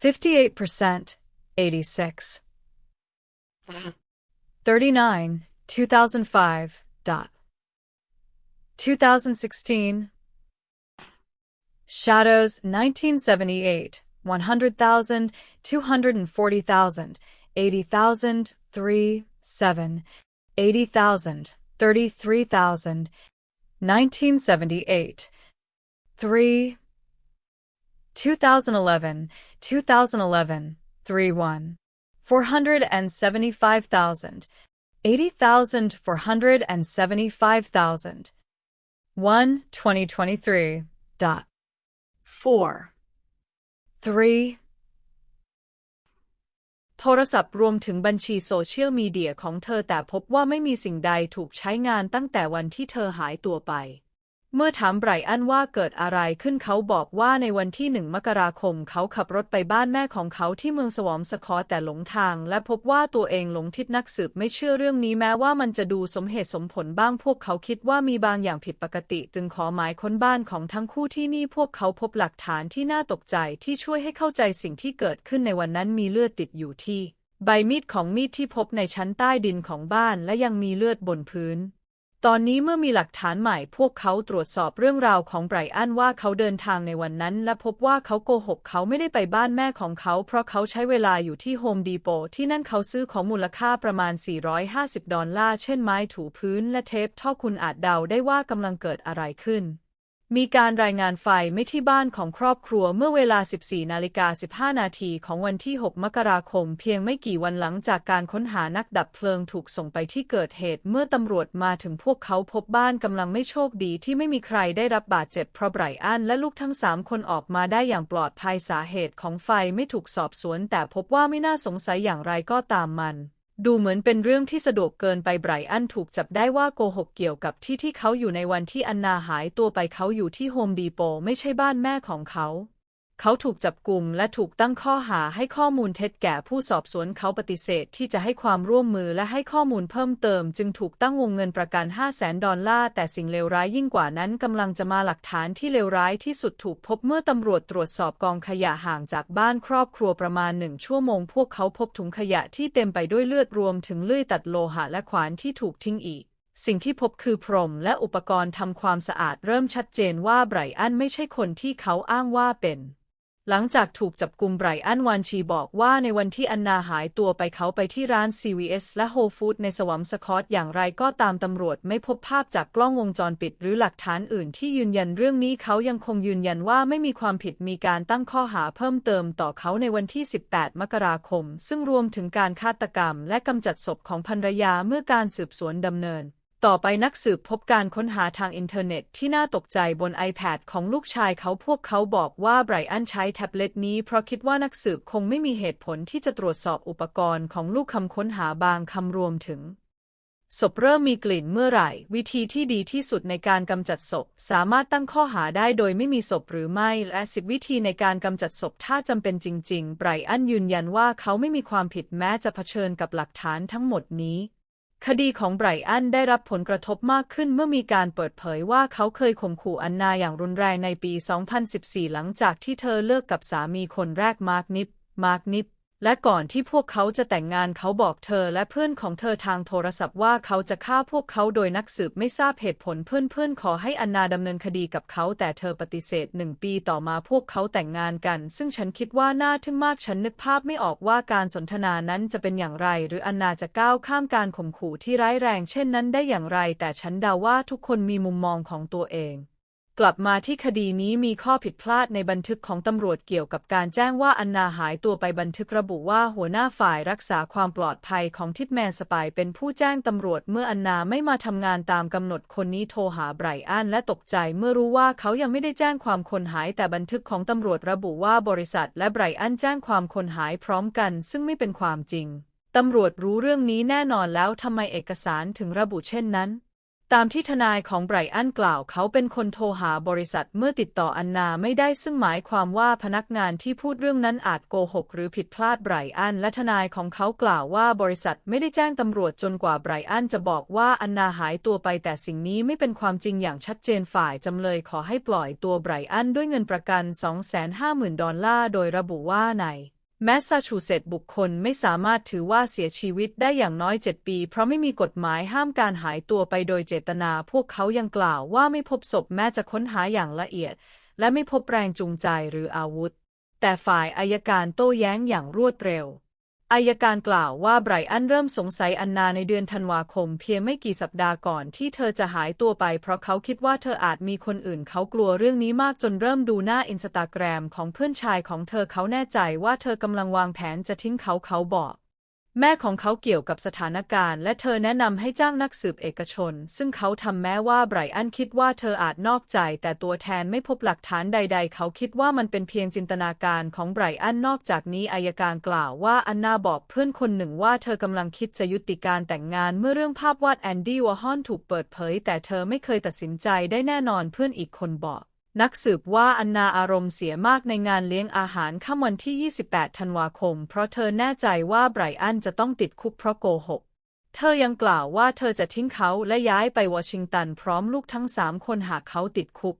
58%, 86. Uh-huh. 39, 2005, dot. 2016. Shadows, 1978, 100,000, 240,000, 80,000, 3, 7, 80,000, 33,000, 1978, 3, 2011, 2011, 3 1. 475,000, 80,000, 475,000. 1, 2023. Dot. 4. 3. โทรศัพท์รวมถึงบัญชีโซเชียลมีเดียของเธอแต่พบว่าไม่มีสิ่งใดถูกใช้งานตั้งแต่วันที่เธอหายตัวไป เมื่อถามไบรอันว่าเกิดอะไรขึ้นเขาบอกว่าในวันที่หนึ่งมกราคมเขาขับรถไปบ้านแม่ของเขาที่เมืองสวอมสคอแต่หลงทาง และพบว่าตัวเองหลงทิศนักสืบไม่เชื่อเรื่องนี้แม้ว่ามันจะดูสมเหตุสมผลบ้างพวกเขาคิดว่ามีบางอย่างผิดปกติ จึงขอหมายค้นบ้านของทั้งคู่ที่นี่พวกเขาพบหลักฐานที่น่าตกใจที่ช่วยให้เข้าใจสิ่งที่เกิดขึ้นในวันนั้นมีเลือดติดอยู่ที่ ใบมีดของมีดที่พบในชั้นใต้ดินของบ้านและยังมีเลือดบนพื้น ตอนนี้เมื่อมีหลักฐานใหม่ พวกเขาตรวจสอบเรื่องราวของไบรอันว่าเขาเดินทางในวันนั้น และพบว่าเขาโกหกเขาไม่ได้ไปบ้านแม่ของเขา เพราะเขาใช้เวลาอยู่ที่โฮมดีโปที่นั่นเขาซื้อของมูลค่าประมาณ 450 ดอลลาร์ เช่นไม้ถูพื้นและเทปท่อคุณอาจเดาได้ว่ากำลังเกิดอะไรขึ้น มีการรายงานไฟไม่ที่บ้านของครอบครัวเมื่อเวลา 14นาฬิกา15 นาทีของวันที่ 6 มกราคม เพียงไม่กี่วันหลังจากการค้นหานักดับเพลิงถูกส่งไปที่เกิดเหตุ เมื่อตำรวจมาถึงพวกเขาพบบ้านกำลังไม่โชคดีที่ไม่มีใครได้รับบาดเจ็บเพราะไบรอันและลูกทั้งสามคนออกมาได้อย่างปลอดภัยสาเหตุของไฟไม่ถูกสอบสวน แต่พบว่าไม่น่าสงสัยอย่างไรก็ตามมัน ดูเหมือนเป็นเรื่องที่สะดวกเกินไปไบรอันถูกจับได้ว่าโกหกเกี่ยวกับที่ที่เขาอยู่ในวันที่อันนาหายตัวไปเขาอยู่ที่โฮมดีโปไม่ใช่บ้านแม่ของเขา เขาถูกจับกลุ่มและถูกตั้งข้อหาให้ข้อมูลเท็จแก่ผู้สอบสวนเขาปฏิเสธที่จะให้ความร่วมมือและให้ข้อมูลเพิ่มเติม จึงถูกตั้งวงเงินประกัน 5 0 0แสนดอลลาร์ แต่สิ่งเลวร้ายยิ่งกว่านั้นกำลังจะมาหลักฐานที่เลวร้ายที่สุดถูกพบเมื่อตำรวจตรวจสอบกองขยะห่างจากบ้านครอบครัวประมาณหนึ่งชั่วโมง พวกเขาพบถุงขยะที่เต็มไปด้วยเลือดรวมถึงเลื่อยตัดโลหะและขวานที่ถูกทิ้งอีกสิ่งที่พบคือพรมและอุปกรณ์ทำความสะอาดเริ่มชัดเจนว่าไบรอันไม่ใช่คนที่เขาอ้างว่าเป็น หลังจากถูกจับกลุมไบรอันวันชีบอกว่าในวันที่อันนาหายตัวไปเขาไปที่ร้าน CVS และ Whole Food ในสวัมสคอตอย่างไรก็ตามตำรวจไม่พบภาพจากกล้องวงจรปิด หรือหลักฐานอื่นที่ยืนยันเรื่องนี้เขายังคงยืนยันว่าไม่มีความผิดมีการตั้งข้อหาเพิ่มเติมต่อเขาในวันที่ 18 มกราคม ซึ่งรวมถึงการฆาตกรรม และกำจัดศพของภรรยาเมื่อการสืบสวนดำเนิน ต่อไปนักสืบพบการค้นหาทางอินเทอร์เน็ตที่น่าตกใจบน iPad ของลูกชายเขาพวกเขาบอกว่าไบรอันใช้แท็บเล็ตนี้เพราะคิดว่านักสืบคงไม่มีเหตุผลที่จะตรวจสอบอุปกรณ์ของลูกคำค้นหาบางคำรวมถึง ศพเริ่มมีกลิ่นเมื่อไหร่ วิธีที่ดีที่สุดในการกำจัดศพ สามารถตั้งข้อหาได้โดยไม่มีศพหรือไม่ และสิบวิธีในการกำจัดศพถ้าจำเป็นจริง ๆ ไบรอันยืนยันว่าเขาไม่มีความผิดแม้จะเผชิญกับหลักฐานทั้งหมดนี้ คดีของไบรอันได้รับผลกระทบมากขึ้นเมื่อมีการเปิดเผยว่าเขาเคยข่มขู่อันนาอย่างรุนแรงในปี 2014 หลังจากที่เธอเลิกกับสามีคนแรกมาร์กนิปมาร์กนิป และก่อนที่พวกเขาจะแต่งงานเขาบอกเธอและเพื่อนของเธอทางโทรศัพท์ว่าเขาจะฆ่าพวกเขาโดยนักสืบไม่ทราบเหตุผลเพื่อนๆ ขอให้อันนาดำเนินคดีกับเขาแต่เธอปฏิเสธหนึ่งปีต่อมาพวกเขาแต่งงานกัน ซึ่งฉันคิดว่าน่าทึ่งมากฉันนึกภาพไม่ออกว่าการสนทนานั้นจะเป็นอย่างไร หรืออันนาจะก้าวข้ามการข่มขู่ที่ร้ายแรง เช่นนั้นได้อย่างไร แต่ฉันเดาว่าทุกคนมีมุมมองของตัวเอง กลับมาที่คดีนี้มีข้อผิดพลาดในบันทึกของตำรวจเกี่ยวกับการแจ้งว่าอันนาหายตัวไปบันทึกระบุว่าหัวหน้าฝ่ายรักษาความปลอดภัยของทิดแมนสปายเป็นผู้แจ้งตำรวจเมื่ออันนาไม่มาทำงานตามกำหนดคนนี้โทรหาไบรอันและตกใจเมื่อรู้ว่าเขายังไม่ได้แจ้งความคนหายแต่บันทึกของตำรวจระบุว่าบริษัทและไบรอันแจ้งความคนหายพร้อมกัน ซึ่งไม่เป็นความจริงตำรวจรู้เรื่องนี้แน่นอนแล้วทำไมเอกสารถึงระบุเช่นนั้น ตามที่ทนายของไบรอันกล่าวเขาเป็นคนโทรหาบริษัทเมื่อติดต่ออันนาไม่ได้ซึ่งหมายความว่าพนักงานที่พูดเรื่องนั้นอาจโกหกหรือผิดพลาดไบรอันและทนายของเขากล่าวว่าบริษัทไม่ได้แจ้งตำรวจจนกว่าไบรอันจะบอกว่าอันนาหายตัวไปแต่สิ่งนี้ไม่เป็นความจริงอย่างชัดเจนฝ่ายจำเลยขอให้ปล่อยตัวไบรอันด้วยเงินประกัน 250,000 ดอลลาร์โดยระบุว่าใน แมสซาชูเซตส์บุคคลไม่สามารถถือว่าเสียชีวิตได้อย่างน้อย 7 ปี เพราะไม่มีกฎหมายห้ามการหายตัวไปโดยเจตนา พวกเขายังกล่าวว่าไม่พบศพแม้จะค้นหาอย่างละเอียด และไม่พบแรงจูงใจหรืออาวุธ แต่ฝ่ายอายการโต้แย้งอย่างรวดเร็ว อายการกล่าวว่าไบรอันเริ่มสงสัยอันนาในเดือนธันวาคมเพียงไม่กี่สัปดาห์ก่อนที่เธอจะหายตัวไป เพราะเขาคิดว่าเธออาจมีคนอื่นเขากลัวเรื่องนี้มากจนเริ่มดูหน้าอินสตาแกรมของเพื่อนชายของเธอเขาแน่ใจว่าเธอกำลังวางแผนจะทิ้งเขาเขาบอก แม่ของเขาเกี่ยวกับสถานการณ์ และเธอแนะนำให้จ้างนักสืบเอกชน ซึ่งเขาทำแม้ว่าไบรอันคิดว่าเธออาจนอกใจ แต่ตัวแทนไม่พบหลักฐานใด ๆ เขาคิดว่ามันเป็นเพียงจินตนาการของไบรอันนอกจากนี้อายการกล่าวว่าอันนาบอกเพื่อนคนหนึ่งว่าเธอกำลังคิดจะยุติการแต่งงานเมื่อเรื่องภาพวาดแอนดี้วอร์ฮอนถูกเปิดเผย แต่เธอไม่เคยตัดสินใจได้แน่นอนเพื่อนอีกคนบอก นักสืบว่าอันนาอารมณ์เสียมากในงานเลี้ยงอาหารค่ำวันที่ 28 ธันวาคม เพราะเธอแน่ใจว่าไบรอันจะต้องติดคุกเพราะโกหก เธอยังกล่าวว่าเธอจะทิ้งเขาและย้ายไปวอชิงตันพร้อมลูกทั้งสามคนหากเขาติดคุก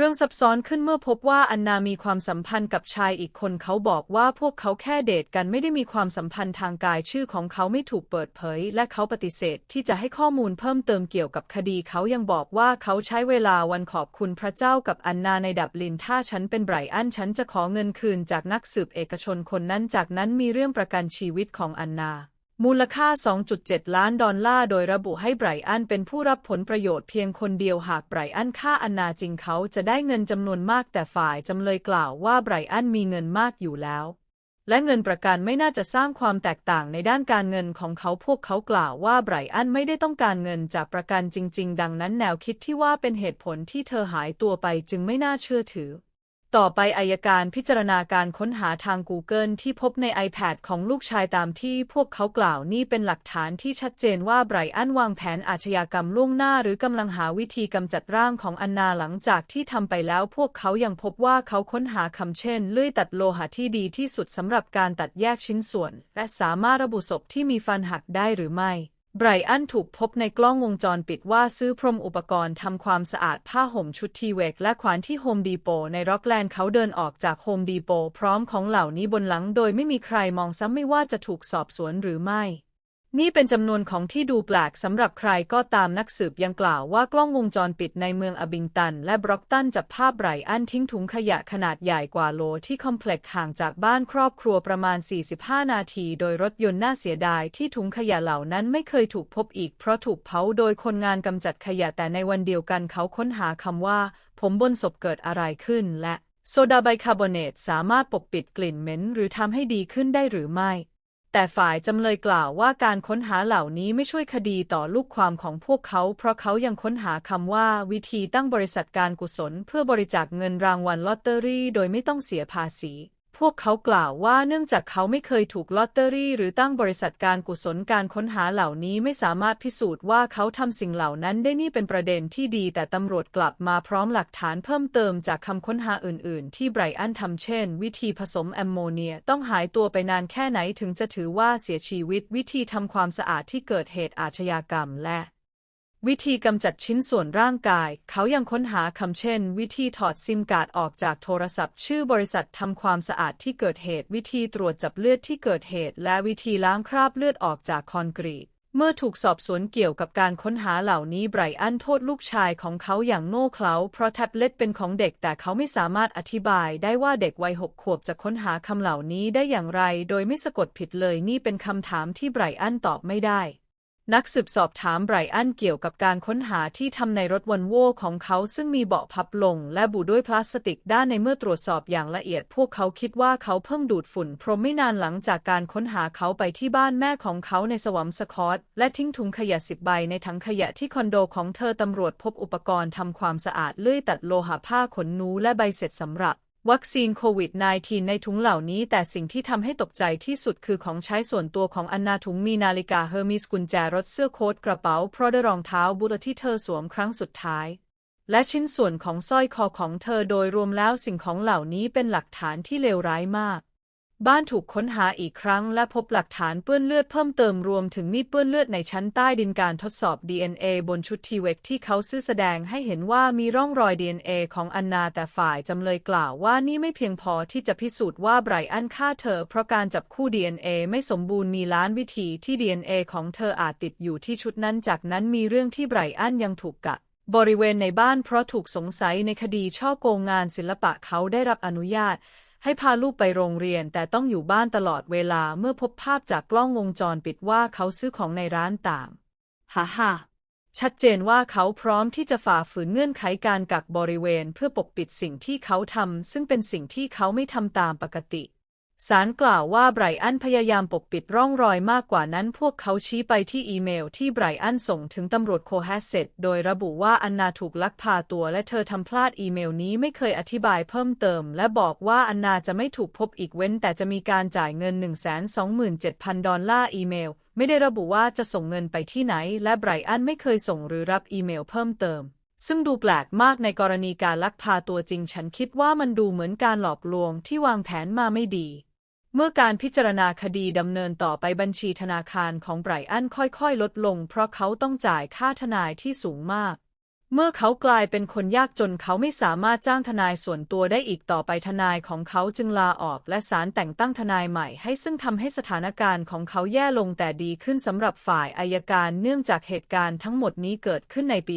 เรื่องซับซ้อนขึ้นเมื่อพบว่าอันนามีความสัมพันธ์กับชายอีกคนเขาบอกว่าพวกเขาแค่เดทกันไม่ได้มีความสัมพันธ์ทางกายชื่อของเขาไม่ถูกเปิดเผย และเขาปฏิเสธที่จะให้ข้อมูลเพิ่มเติมเกี่ยวกับคดีเขายังบอกว่าเขาใช้เวลาวันขอบคุณพระเจ้ากับอันนาในดับลินถ้าฉันเป็นไบรอันฉันจะขอเงินคืนจากนักสืบเอกชนคนนั้นจากนั้นมีเรื่องประกันชีวิตของอันนา มูลค่า 2.7 ล้านดอลลาร์ โดยระบุให้ไบรอันเป็นผู้รับผลประโยชน์เพียงคนเดียวหากไบรอันฆ่าอันนาจริงเขาจะได้เงินจำนวนมากแต่ฝ่ายจำเลยกล่าวว่าไบรอันมีเงินมากอยู่แล้ว และเงินประกันไม่น่าจะสร้างความแตกต่างในด้านการเงินของเขาพวกเขากล่าวว่าไบรอันไม่ได้ต้องการเงินจากประกันจริง ๆ ดังนั้นแนวคิดที่ว่าเป็นเหตุผลที่เธอหายตัวไปจึงไม่น่าเชื่อถือ ต่อไปอายการพิจารณาการค้นหาทาง Google ที่พบใน iPad ของลูกชายตามที่พวกเขากล่าวนี่เป็นหลักฐานที่ชัดเจนว่าไบรอันวางแผนอาชญากรรมล่วงหน้าหรือกำลังหาวิธีกำจัดร่างของอันนาหลังจากที่ทำไปแล้ว พวกเขายังพบว่าเขาค้นหาคำเช่นเลื่อยตัดโลหะที่ดีที่สุดสำหรับการตัดแยกชิ้นส่วน และสามารถระบุศพที่มีฟันหักได้หรือไม่ ไบรอันถูกพบในกล้องวงจรปิดว่าซื้อพรมอุปกรณ์ทำความสะอาดผ้าห่มชุดทีเวกและขวานที่โฮมดีโปในร็อกแลนด์เขาเดินออกจากโฮมดีโปพร้อมของเหล่านี้บนหลังโดยไม่มีใครมองซ้ำไม่ว่าจะถูกสอบสวนหรือไม่ นี่เป็นจำนวนของที่ดูแปลกสำหรับใครก็ตามนักสืบยังกล่าวว่ากล้องวงจรปิดในเมืองอบิงตัน และบร็อกตันจับภาพไบรอันทิ้งถุงขยะขนาดใหญ่กว่าโลที่คอมเพล็กซ์ห่างจากบ้านครอบครัวประมาณ 45 นาที โดยรถยนต์น่าเสียดายที่ถุงขยะเหล่านั้นไม่เคยถูกพบอีกเพราะถูกเผาโดยคนงานกำจัดขยะแต่ในวันเดียวกันเขาค้นหาคำว่า ผมบนศพเกิดอะไรขึ้น และโซดาไบคาร์บอเนตสามารถปกปิดกลิ่นเหม็นหรือทำให้ดีขึ้นได้หรือไม่ แต่ฝ่ายจำเลยกล่าวว่าการค้นหาเหล่านี้ไม่ช่วยคดีต่อลูกความของพวกเขา เพราะเขายังค้นหาคำว่าวิธีตั้งบริษัทการกุศล เพื่อบริจาคเงินรางวัลลอตเตอรี่ โดยไม่ต้องเสียภาษี พวกเขากล่าวว่าเนื่องจากเขาไม่เคยถูกลอตเตอรี่หรือตั้งบริษัทการกุศลการค้นหาเหล่านี้ไม่สามารถพิสูจน์ว่าเขาทำสิ่งเหล่านั้นได้นี่เป็นประเด็นที่ดี แต่ตำรวจกลับมาพร้อมหลักฐานเพิ่มเติมจากคำค้นหาอื่น ๆ ที่ไบรอันทำเช่น วิธีผสมแอมโมเนียต้องหายตัวไปนานแค่ไหนถึงจะถือว่าเสียชีวิตวิธีทำความสะอาดที่เกิดเหตุอาชญากรรมและ วิธีกำจัดชิ้นส่วนร่างกาย เขายังค้นหาคำเช่น วิธีถอดซิมการ์ดออกจากโทรศัพท์ ชื่อบริษัททำความสะอาดที่เกิดเหตุ วิธีตรวจจับเลือดที่เกิดเหตุ และวิธีล้างคราบเลือดออกจากคอนกรีต เมื่อถูกสอบสวนเกี่ยวกับการค้นหาเหล่านี้ไบรอันโทษลูกชายของเขาอย่างโง่เขลาเพราะแท็บเล็ตเป็นของเด็กแต่เขาไม่สามารถอธิบายได้ว่าเด็กวัยหกขวบจะค้นหาคำเหล่านี้ได้อย่างไร โดยไม่สะกดผิดเลยนี่เป็นคำถามที่ไบรอันตอบไม่ได้ นักสืบสอบถามไบรอันเกี่ยวกับการค้นหาที่ทำในรถวันโวของเขาซึ่งมีเบาะพับลง และบุด้วยพลาสติกด้านในเมื่อตรวจสอบอย่างละเอียด พวกเขาคิดว่าเขาเพิ่งดูดฝุ่น พรมไม่นานหลังจากการค้นหาเขาไปที่บ้านแม่ของเขาในสวัมสคอต และทิ้งถุงขยะสิบใบในถังขยะที่คอนโดของเธอตำรวจพบอุปกรณ์ทำความสะอาดเลื่อยตัดโลหะผ้าขนนูและใบเสร็จสำหรับ วัคซีนโควิด -19 ในถุงเหล่านี้แต่สิ่งที่ทำให้ตกใจที่สุดคือของใช้ส่วนตัวของอันนาถุงมีนาฬิกาเฮอร์มิสกุญแจรถเสื้อโค้ทกระเป๋าพรอดรองเท้าบูทที่เธอสวมครั้งสุดท้าย และชิ้นส่วนของสร้อยคอของเธอโดยรวมแล้วสิ่งของเหล่านี้เป็นหลักฐานที่เลวร้ายมาก บ้านถูกค้นหาอีกครั้งและพบหลักฐานเปื้อนเลือดเพิ่มเติมรวมถึงมีดเปื้อนเลือดในชั้นใต้ดินการทดสอบ DNA บนชุดทีเวกที่เขาซื้อแสดงให้เห็นว่ามีร่องรอย DNA ของอันนาแต่ฝ่ายจำเลยกล่าวว่านี่ไม่เพียงพอที่จะพิสูจน์ว่าไบรอันฆ่าเธอ เพราะการจับคู่ DNA ไม่สมบูรณ์มีล้านวิธีที่ DNA ของเธออาจติดอยู่ที่ชุดนั้นจากนั้นมีเรื่องที่ไบรอันยังถูกกะบริเวณในบ้านเพราะถูกสงสัยในคดีช่อโกงงานศิลปะเขาได้รับอนุญาต ให้พาลูกไปโรงเรียนแต่ต้องอยู่บ้านตลอดเวลาเมื่อพบภาพจากกล้องวงจรปิดว่าเขาซื้อของในร้านต่างฮ่าฮ่าชัดเจนว่าเขาพร้อมที่จะฝ่าฝืนเงื่อนไขการกักบริเวณเพื่อปกปิดสิ่งที่เขาทำซึ่งเป็นสิ่งที่เขาไม่ทำตามปกติ ศาลกล่าวว่าไบรอันพยายามปกปิดร่องรอยมากกว่านั้น พวกเขาชี้ไปที่อีเมลที่ไบรอันส่งถึงตำรวจโคแฮสเซตโดยระบุว่าอันนาถูกลักพาตัวและเธอทำพลาดอีเมลนี้ไม่เคยอธิบายเพิ่มเติม และบอกว่าอันนาจะไม่ถูกพบอีกเว้น แต่จะมีการจ่ายเงิน 127,000 ดอลลาร์อีเมล ไม่ได้ระบุว่าจะส่งเงินไปที่ไหน และไบรอันไม่เคยส่งหรือรับอีเมลเพิ่มเติมซึ่งดูแปลกมากในกรณีการลักพาตัวจริง ฉันคิดว่ามันดูเหมือนการหลอกลวงที่วางแผนมาไม่ดี เมื่อการพิจารณาคดีดำเนินต่อไปบัญชีธนาคารของไบรอันค่อยๆ ลดลง เพราะเขาต้องจ่ายค่าทนายที่สูงมาก เมื่อเขากลายเป็นคนยากจนเขาไม่สามารถจ้างทนายส่วนตัวได้อีกต่อไปทนายของเขาจึงลาออกและศาลแต่งตั้งทนายใหม่ให้ซึ่งทำให้สถานการณ์ของเขาแย่ลงแต่ดีขึ้นสำหรับฝ่ายอายการเนื่องจากเหตุการณ์ทั้งหมดนี้เกิดขึ้นในปี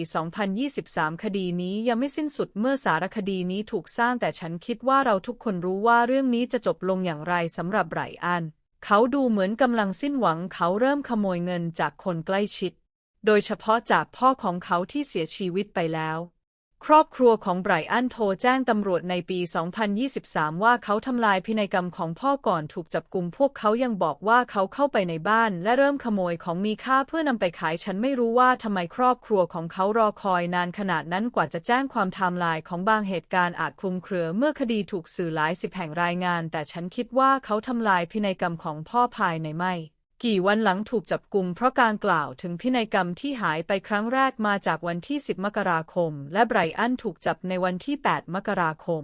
2023 คดีนี้ยังไม่สิ้นสุดเมื่อสารคดีนี้ถูกสร้างแต่ฉันคิดว่าเราทุกคนรู้ว่าเรื่องนี้จะจบลงอย่างไรสำหรับไรอัน เขาดูเหมือนกำลังสิ้นหวังเขาเริ่มขโมยเงินจากคนใกล้ชิด โดยเฉพาะจากพ่อของเขาที่เสียชีวิตไปแล้ว ครอบครัวของไบรอันโทรแจ้งตำรวจในปี 2023 ว่าเขาทำลายพินัยกรรมของพ่อก่อนถูกจับกลุ่มพวกเขายังบอกว่าเขาเข้าไปในบ้าน และเริ่มขโมยของมีค่าเพื่อนำไปขายฉันไม่รู้ว่าทำไมครอบครัวของเขารอคอยนานขนาดนั้นกว่าจะแจ้งความไทม์ไลน์ของบางเหตุการณ์อาจคลุมเครือเมื่อคดีถูกสื่อหลายสิบแห่งรายงาน แต่ฉันคิดว่าเขาทำลายพินัยกรรมของพ่อภายในไม่ กี่วันหลังถูกจับกุมเพราะการกล่าวถึงพินัยกรรมที่หายไปครั้งแรกมาจากวันที่ 10 มกราคม และไบรอันถูกจับในวันที่ 8 มกราคม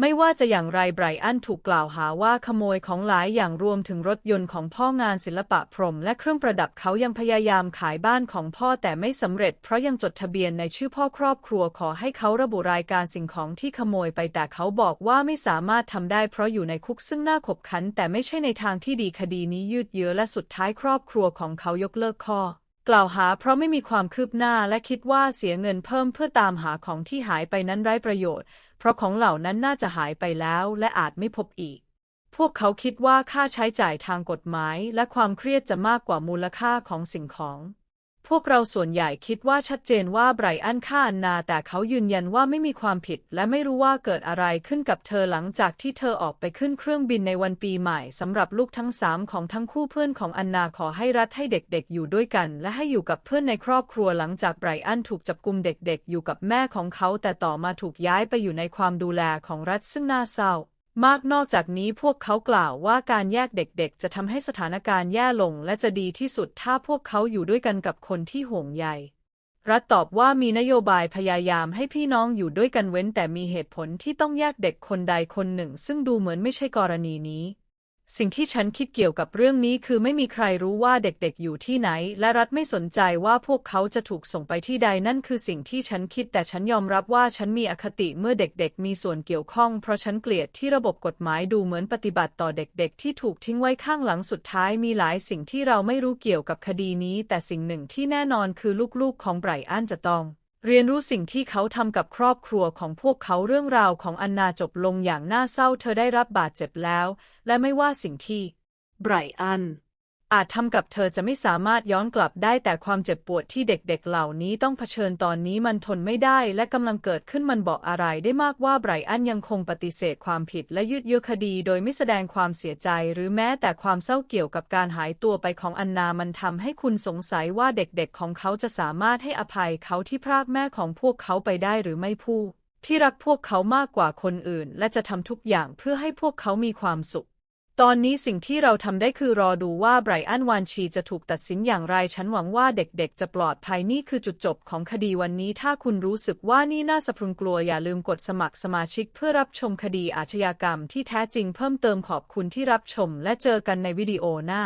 ไม่ว่าจะอย่างไรไบรอันถูกกล่าวหาว่าขโมยของหลายอย่างรวมถึงรถยนต์ของพ่องานศิลปะพรม และเครื่องประดับเขายังพยายามขายบ้านของพ่อแต่ไม่สำเร็จ เพราะยังจดทะเบียนในชื่อพ่อครอบครัวขอให้เขาระบุรายการสิ่งของที่ขโมยไปแต่เขาบอกว่าไม่สามารถทำได้เพราะอยู่ในคุกซึ่งน่าขบขัน แต่ไม่ใช่ในทางที่ดีคดีนี้ยืดเยื้อและสุดท้ายครอบครัวของเขายกเลิกข้อกล่าวหาเพราะไม่มีความคืบหน้าและคิดว่าเสียเงินเพิ่มเพื่อตามหาของที่หายไปนั้นไร้ประโยชน์ เพราะของเหล่านั้นน่าจะหายไปแล้วและอาจไม่พบอีก พวกเขาคิดว่าค่าใช้จ่ายทางกฎหมายและความเครียดจะมากกว่ามูลค่าของสิ่งของ พวกเราส่วนใหญ่คิดว่าชัดเจนว่าไบรอันฆ่าอันนา แต่เขายืนยันว่าไม่มีความผิด และไม่รู้ว่าเกิดอะไรขึ้นกับเธอหลังจากที่เธอออกไปขึ้นเครื่องบินในวันปีใหม่สำหรับลูกทั้งสามของทั้งคู่เพื่อนของอันนาขอให้รัฐให้เด็กๆ อยู่ด้วยกัน และให้อยู่กับเพื่อนในครอบครัวหลังจากไบรอันถูกจับกุมเด็กๆ อยู่กับแม่ของเขา แต่ต่อมาถูกย้ายไปอยู่ในความดูแลของรัฐซึ่งน่าเศร้า มากนอกจากนี้พวกเขากล่าวว่าการแยกเด็กๆ จะทำให้สถานการณ์แย่ลง และจะดีที่สุดถ้าพวกเขาอยู่ด้วยกันกับคนที่ห่วงใย รัฐตอบว่ามีนโยบายพยายามให้พี่น้องอยู่ด้วยกันเว้นแต่มีเหตุผลที่ต้องแยกเด็กคนใดคนหนึ่ง ซึ่งดูเหมือนไม่ใช่กรณีนี้ สิ่งที่ฉันคิดเกี่ยวกับเรื่องนี้คือไม่มีใครรู้ว่าเด็กๆ อยู่ที่ไหน และรัฐไม่สนใจว่าพวกเขาจะถูกส่งไปที่ใดนั่นคือสิ่งที่ฉันคิดแต่ฉันยอมรับว่าฉันมีอคติเมื่อเด็กๆ มีส่วนเกี่ยวข้อง เพราะฉันเกลียดที่ระบบกฎหมายดูเหมือนปฏิบัติต่อเด็กๆ ที่ถูกทิ้งไว้ข้างหลังสุดท้ายมีหลายสิ่งที่เราไม่รู้เกี่ยวกับคดีนี้ แต่สิ่งหนึ่งที่แน่นอนคือลูกๆ ของไบรอันจะต้อง เรียนรู้สิ่งที่เขาทำกับครอบครัวของพวกเขาเรื่องราวของอันนาจบลงอย่างน่าเศร้าเธอได้รับบาดเจ็บแล้ว และไม่ว่าสิ่งที่ไบรอัน อาจทำกับเธอจะไม่สามารถย้อนกลับได้แต่ความเจ็บปวดที่เด็กๆเหล่านี้ต้องเผชิญตอนนี้มันทนไม่ได้และกำลังเกิดขึ้นมันบอกอะไรได้มากว่าไบรอันยังคงปฏิเสธความผิดและยืดเยื้อคดีโดยไม่แสดงความเสียใจหรือแม้แต่ความเศร้าเกี่ยวกับการหายตัวไปของอันนามันทำให้คุณสงสัยว่าเด็กๆของเขาจะสามารถให้อภัยเขาที่พรากแม่ของพวกเขาไปได้หรือไม่ผู้ที่รักพวกเขามากกว่าคนอื่น และจะทำทุกอย่างเพื่อให้พวกเขามีความสุข ตอนนี้สิ่งที่เราทำได้คือรอดูว่าไบรอันวานชีจะถูกตัดสินอย่างไร ฉันหวังว่าเด็กๆ จะปลอดภัยนี่คือจุดจบของคดีวันนี้ ถ้าคุณรู้สึกว่านี่น่าสะพรึงกลัว อย่าลืมกดสมัครสมาชิกเพื่อรับชมคดีอาชญากรรมที่แท้จริงเพิ่มเติมขอบคุณที่รับชมและเจอกันในวิดีโอหน้า